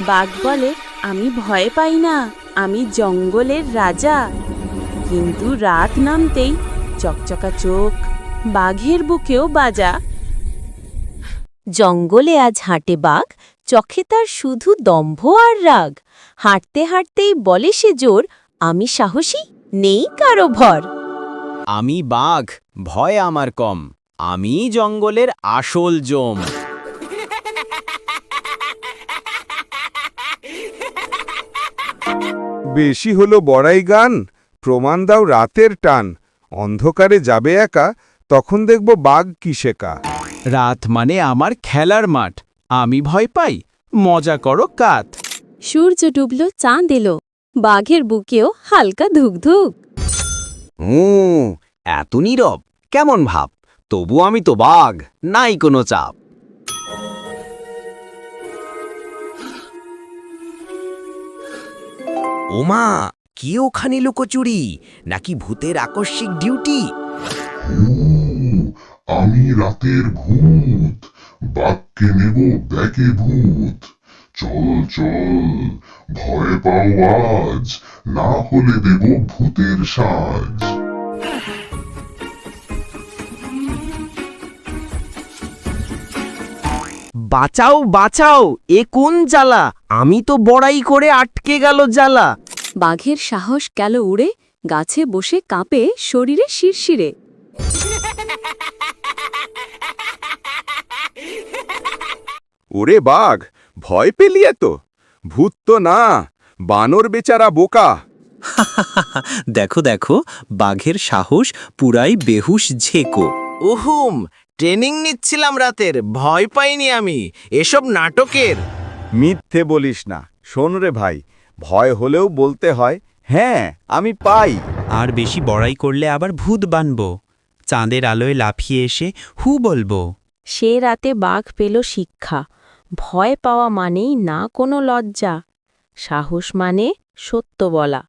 বাঘ বলে, আমি ভয় পাই না, আমি জঙ্গলের রাজা। কিন্তু রাত নামতেই চকচকা চোখ বাঘের বুকেও বাজা। জঙ্গলে আজ হাঁটে বাঘ, চোখে তার শুধু দম্ভ আর রাগ। হাঁটতে হাঁটতেই বলে সে জোর, আমি সাহসী, নেই কারও ভর। আমি বাঘ, ভয় আমার কম। আমি জঙ্গলের আসল জম। বেশি হলো বড়াই গান প্রমাণ দাও রাতের টান। অন্ধকারে যাবে একা তখন দেখব বাঘ কি। শেখা রাত মানে আমার খেলার মাঠ আমি ভয় পাই মজা করো কাত। সূর্য ডুবল চাঁদ এলো বাঘের বুকেও হালকা ধুকধুক। হুম এত নীরব কেমন ভাব? তবু আমি তো বাঘ নাই কোনো চাপ। ওমা, কি ওখানে লুকোচুরি? নাকি ভূতের আকস্মিক ডিউটি? আমি রাতের ভূত। বাক্যে নেব ব্যাকে ভূত। চল চল, ভয় পাও আজ। না হলে দেব ভূতের সাজ। বাঁচাও বাঁচাও এ কোন জ্বালা? আমি তো বড়াই করে আটকে গেল জ্বালা। বাঘের সাহস গেল উড়ে গাছে বসে কাঁপে শরীরে শিরশিরে। ওরে বাঘ ভয় পেলি এত? ভূত তো না বানর বেচারা বোকা। দেখো দেখো বাঘের সাহস পুরাই বেহুশ ঝেকো। ওহুম ট্রেনিং নিচ্ছিলাম রাতের ভয় পাইনি আমি। এসব নাটকের। মিথ্যে বলিস না শোন রে ভাই ভয় হলেও বলতে হয় হ্যাঁ আমি পাই। আর বেশি বড়াই করলে আবার ভূত বানব। চাঁদের আলোয় লাফিয়ে এসে হু বলব। সে রাতে বাঘ পেল শিক্ষা। ভয় পাওয়া মানেই না কোনো লজ্জা। সাহস মানে সত্য বলা।